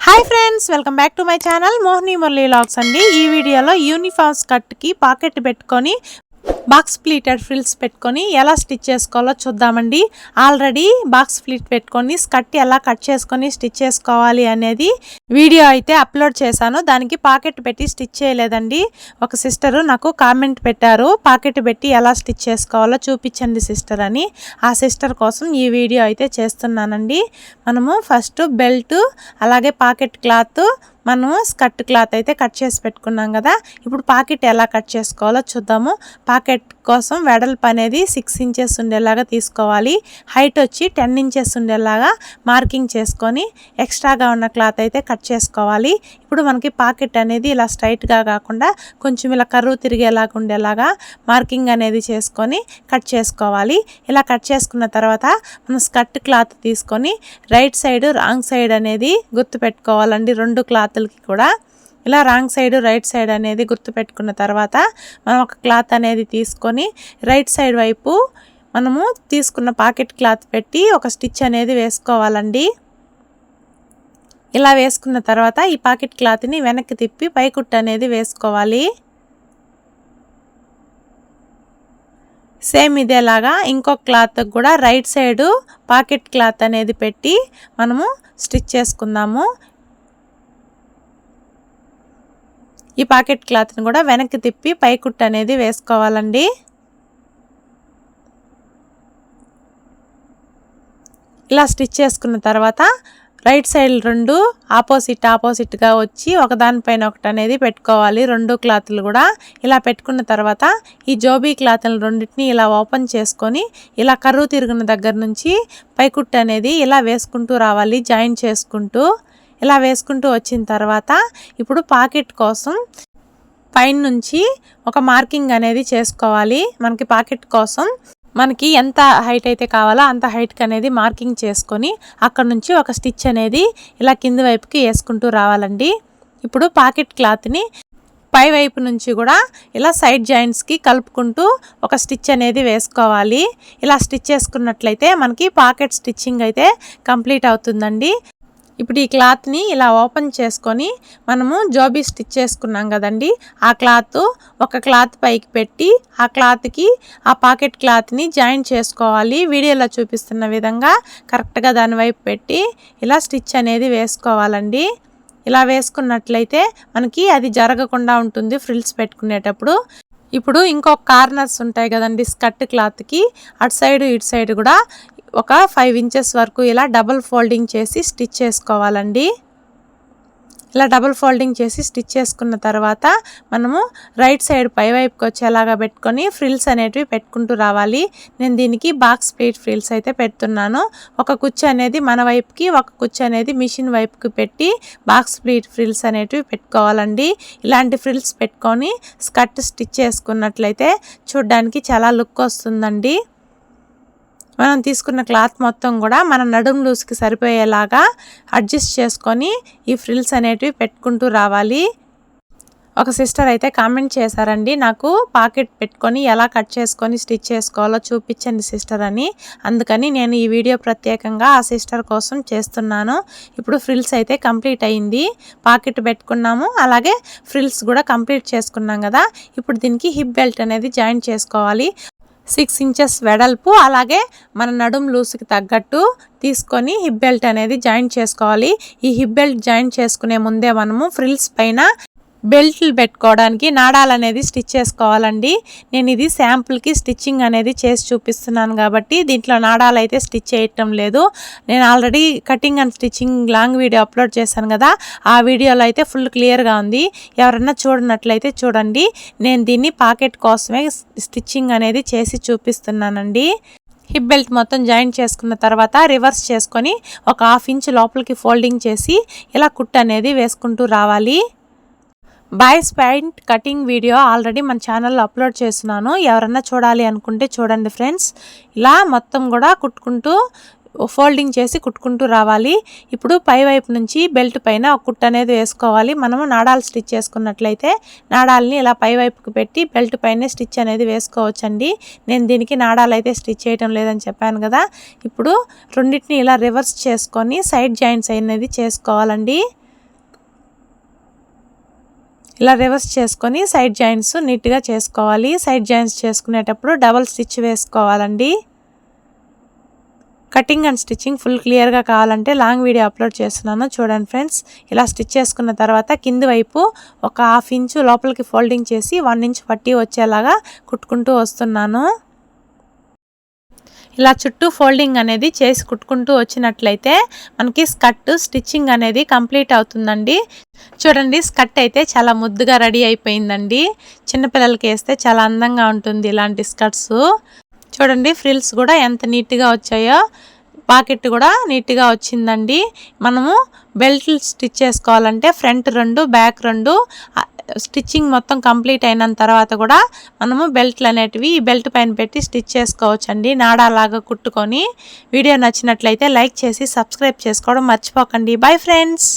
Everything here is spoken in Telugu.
Hi friends welcome back to my channel Mohini Murali logs అండి. ఈ వీడియోలో యూనిఫామ్స్ కట్కి పాకెట్ పెట్టుకొని బాక్స్ ప్లీటెడ్ ఫ్రిల్స్ పెట్టుకొని ఎలా స్టిచ్ చేసుకోవాలో చూద్దామండి. ఆల్రెడీ బాక్స్ ప్లీట్ పెట్టుకొని స్కర్ట్ ఎలా కట్ చేసుకొని స్టిచ్ చేసుకోవాలి అనేది వీడియో అయితే అప్లోడ్ చేశాను. దానికి పాకెట్ పెట్టి స్టిచ్ చేయలేదండి. ఒక సిస్టరు నాకు కామెంట్ పెట్టారు పాకెట్ పెట్టి ఎలా స్టిచ్ చేసుకోవాలో చూపించండి సిస్టర్ అని. ఆ సిస్టర్ కోసం ఈ వీడియో అయితే చేస్తున్నానండి. మనము ఫస్ట్ బెల్ట్ అలాగే పాకెట్ క్లాత్ మనము స్కర్ట్ క్లాత్ అయితే కట్ చేసి పెట్టుకున్నాం కదా. ఇప్పుడు పాకెట్ ఎలా కట్ చేసుకోవాలో చూద్దాము. పాకెట్ కోసం వెడల్పు అనేది సిక్స్ ఇంచెస్ ఉండేలాగా తీసుకోవాలి. హైట్ వచ్చి టెన్ ఇంచెస్ ఉండేలాగా మార్కింగ్ చేసుకొని ఎక్స్ట్రాగా ఉన్న క్లాత్ అయితే కట్ చేసుకోవాలి. ఇప్పుడు మనకి పాకెట్ అనేది ఇలా స్ట్రైట్గా కాకుండా కొంచెం ఇలా కరువు తిరిగేలాగా ఉండేలాగా మార్కింగ్ అనేది చేసుకొని కట్ చేసుకోవాలి. ఇలా కట్ చేసుకున్న తర్వాత మనం స్కర్ట్ క్లాత్ తీసుకొని రైట్ సైడ్ రాంగ్ సైడ్ అనేది గుర్తు పెట్టుకోవాలండి. రెండు క్లాత్ క్లాతులకి కూడా ఇలా రాంగ్ సైడ్ రైట్ సైడ్ అనేది గుర్తుపెట్టుకున్న తర్వాత మనం ఒక క్లాత్ అనేది తీసుకొని రైట్ సైడ్ వైపు మనము తీసుకున్న పాకెట్ క్లాత్ పెట్టి ఒక స్టిచ్ అనేది వేసుకోవాలండి. ఇలా వేసుకున్న తర్వాత ఈ పాకెట్ క్లాత్ని వెనక్కి తిప్పి పైకుట్టు అనేది వేసుకోవాలి. సేమ్ ఇదేలాగా ఇంకొక క్లాత్ కూడా రైట్ సైడు పాకెట్ క్లాత్ అనేది పెట్టి మనము స్టిచ్ చేసుకుందాము. ఈ పాకెట్ క్లాత్ని కూడా వెనక్కి తిప్పి పైకుట్టు అనేది వేసుకోవాలండి. ఇలా స్టిచ్ చేసుకున్న తర్వాత రైట్ సైడ్ రెండు ఆపోజిట్ ఆపోజిట్గా వచ్చి ఒకదానిపైన ఒకటి అనేది పెట్టుకోవాలి. రెండు క్లాత్లు కూడా ఇలా పెట్టుకున్న తర్వాత ఈ జోబీ క్లాత్లు రెండింటిని ఇలా ఓపెన్ చేసుకొని ఇలా కరువు తిరిగిన దగ్గర నుంచి పైకుట్టు అనేది ఇలా వేసుకుంటూ రావాలి. జాయిన్ చేసుకుంటూ ఇలా వేసుకుంటూ వచ్చిన తర్వాత ఇప్పుడు పాకెట్ కోసం పైన నుంచి ఒక మార్కింగ్ అనేది చేసుకోవాలి. మనకి పాకెట్ కోసం మనకి ఎంత హైట్ అయితే కావాలో అంత హైట్కి అనేది మార్కింగ్ చేసుకొని అక్కడ నుంచి ఒక స్టిచ్ అనేది ఇలా కింది వైపుకి వేసుకుంటూ రావాలండి. ఇప్పుడు పాకెట్ క్లాత్ని పై వైపు నుంచి కూడా ఇలా సైడ్ జాయింట్స్కి కలుపుకుంటూ ఒక స్టిచ్ అనేది వేసుకోవాలి. ఇలా స్టిచ్ చేసుకున్నట్లయితే మనకి పాకెట్ స్టిచ్చింగ్ అయితే కంప్లీట్ అవుతుందండి. ఇప్పుడు ఈ క్లాత్ని ఇలా ఓపెన్ చేసుకొని మనము జోబీ స్టిచ్ చేసుకున్నాం కదండి. ఆ క్లాత్ ఒక క్లాత్ పైకి పెట్టి ఆ క్లాత్కి ఆ పాకెట్ క్లాత్ని జాయిన్ చేసుకోవాలి. వీడియోలో చూపిస్తున్న విధంగా కరెక్ట్గా దాని వైపు పెట్టి ఇలా స్టిచ్ అనేది వేసుకోవాలండి. ఇలా వేసుకున్నట్లయితే మనకి అది జరగకుండా ఉంటుంది ఫ్రిల్స్ పెట్టుకునేటప్పుడు. ఇప్పుడు ఇంకొక కార్నర్స్ ఉంటాయి కదండి స్కర్ట్ క్లాత్కి. అటు సైడ్ ఇటు సైడ్ కూడా ఒక ఫైవ్ ఇంచెస్ వరకు ఇలా డబల్ ఫోల్డింగ్ చేసి స్టిచ్ చేసుకోవాలండి. ఇలా డబుల్ ఫోల్డింగ్ చేసి స్టిచ్ చేసుకున్న తర్వాత మనము రైట్ సైడ్ పై వైపుకి వచ్చేలాగా పెట్టుకొని ఫ్రిల్స్ అనేటివి పెట్టుకుంటూ రావాలి. నేను దీనికి బాక్స్ ప్లేట్ ఫ్రిల్స్ అయితే పెడుతున్నాను. ఒక కుచ్చు అనేది మన వైపుకి ఒక కుచ్చు అనేది మిషన్ వైపుకి పెట్టి బాక్స్ ప్లేట్ ఫ్రిల్స్ అనేటివి పెట్టుకోవాలండి. ఇలాంటి ఫ్రిల్స్ పెట్టుకొని స్కర్ట్ స్టిచ్ చేసుకున్నట్లయితే చూడ్డానికి చాలా లుక్ వస్తుందండి. మనం తీసుకున్న క్లాత్ మొత్తం కూడా మన నడుము లూస్కి సరిపోయేలాగా అడ్జస్ట్ చేసుకొని ఈ ఫ్రిల్స్ అనేటివి పెట్టుకుంటూ రావాలి. ఒక సిస్టర్ అయితే కామెంట్ చేశారండి నాకు పాకెట్ పెట్టుకొని ఎలా కట్ చేసుకొని స్టిచ్ చేసుకోవాలో చూపించండి సిస్టర్ అని. అందుకని నేను ఈ వీడియో ప్రత్యేకంగా ఆ సిస్టర్ కోసం చేస్తున్నాను. ఇప్పుడు ఫ్రిల్స్ అయితే కంప్లీట్ అయింది పాకెట్ పెట్టుకున్నాము. అలాగే ఫ్రిల్స్ కూడా కంప్లీట్ చేసుకున్నాం కదా. ఇప్పుడు దీనికి హిప్ బెల్ట్ అనేది జాయిన్ చేసుకోవాలి. సిక్స్ ఇంచెస్ వెడల్పు అలాగే మన నడుం లూసుకి తగ్గట్టు తీసుకొని హిప్ బెల్ట్ అనేది జాయిన్ చేసుకోవాలి. ఈ హిప్ బెల్ట్ జాయిన్ చేసుకునే ముందే మనము ఫ్రిల్స్ పైన బెల్ట్లు పెట్టుకోవడానికి నాడాలు అనేది స్టిచ్ చేసుకోవాలండి. నేను ఇది శాంపుల్కి స్టిచ్చింగ్ అనేది చేసి చూపిస్తున్నాను కాబట్టి దీంట్లో నాడాలు అయితే స్టిచ్ చేయటం లేదు. నేను already cutting and stitching long video upload చేశాను కదా ఆ వీడియోలో అయితే ఫుల్ క్లియర్గా ఉంది. ఎవరన్నా చూడనట్లయితే చూడండి. నేను దీన్ని పాకెట్ కోసమే స్టిచ్చింగ్ అనేది చేసి చూపిస్తున్నానండి. హిప్ బెల్ట్ మొత్తం జాయిన్ చేసుకున్న తర్వాత రివర్స్ చేసుకొని ఒక హాఫ్ ఇంచ్ లోపలికి ఫోల్డింగ్ చేసి ఇలా కుట్ అనేది వేసుకుంటూ రావాలి. Boys pant cutting video already మన ఛానల్లో అప్లోడ్ చేస్తున్నాను. ఎవరన్నా చూడాలి అనుకుంటే చూడండి ఫ్రెండ్స్ ఇలా మొత్తం కూడా కుట్టుకుంటూ ఫోల్డింగ్ చేసి కుట్టుకుంటూ రావాలి. ఇప్పుడు పై వైపు నుంచి బెల్ట్ పైన ఒక కుట్టు అనేది వేసుకోవాలి. మనము నాడాలు స్టిచ్ చేసుకున్నట్లయితే నాడాలని ఇలా పై వైపుకి పెట్టి బెల్ట్ పైన స్టిచ్ అనేది వేసుకోవచ్చండి. నేను దీనికి నాడాలు అయితే స్టిచ్ చేయటం లేదని చెప్పాను కదా. ఇప్పుడు రెండింటిని ఇలా రివర్స్ చేసుకొని సైడ్ జాయింట్స్ అనేది చేసుకోవాలండి. ఇలా రివర్స్ చేసుకొని సైడ్ జాయింట్స్ నీట్గా చేసుకోవాలి. సైడ్ జాయింట్స్ చేసుకునేటప్పుడు డబల్ స్టిచ్ వేసుకోవాలండి. కటింగ్ అండ్ స్టిచ్చింగ్ ఫుల్ క్లియర్గా కావాలంటే లాంగ్ వీడియో అప్లోడ్ చేస్తున్నాను. చూడండి ఫ్రెండ్స్ ఇలా స్టిచ్ చేసుకున్న తర్వాత కింది వైపు ఒక హాఫ్ ఇంచు లోపలికి ఫోల్డింగ్ చేసి వన్ ఇంచ్ పట్టి వచ్చేలాగా కుట్టుకుంటూ వస్తున్నాను. ఇలా చుట్టూ ఫోల్డింగ్ అనేది చేసి కుట్టుకుంటూ వచ్చినట్లయితే మనకి స్కర్ట్ స్టిచ్చింగ్ అనేది కంప్లీట్ అవుతుందండి. చూడండి స్కర్ట్ అయితే చాలా ముద్దుగా రెడీ అయిపోయిందండి. చిన్నపిల్లలకి వేస్తే చాలా అందంగా ఉంటుంది ఇలాంటి స్కర్ట్స్. చూడండి ఫ్రిల్స్ కూడా ఎంత నీట్గా వచ్చాయో పాకెట్ కూడా నీట్గా వచ్చిందండి. మనము బెల్ట్ స్టిచ్ చేసుకోవాలంటే ఫ్రంట్ రెండు బ్యాక్ రెండు స్టిచ్చింగ్ మొత్తం కంప్లీట్ అయిన తర్వాత కూడా మనము బెల్ట్లు అనేటివి ఈ బెల్ట్ పైన పెట్టి స్టిచ్ చేసుకోవచ్చండి. నాడాలాగా కుట్టుకొని వీడియో నచ్చినట్లయితే లైక్ చేసి సబ్స్క్రైబ్ చేసుకోవడం మర్చిపోకండి. Bye friends!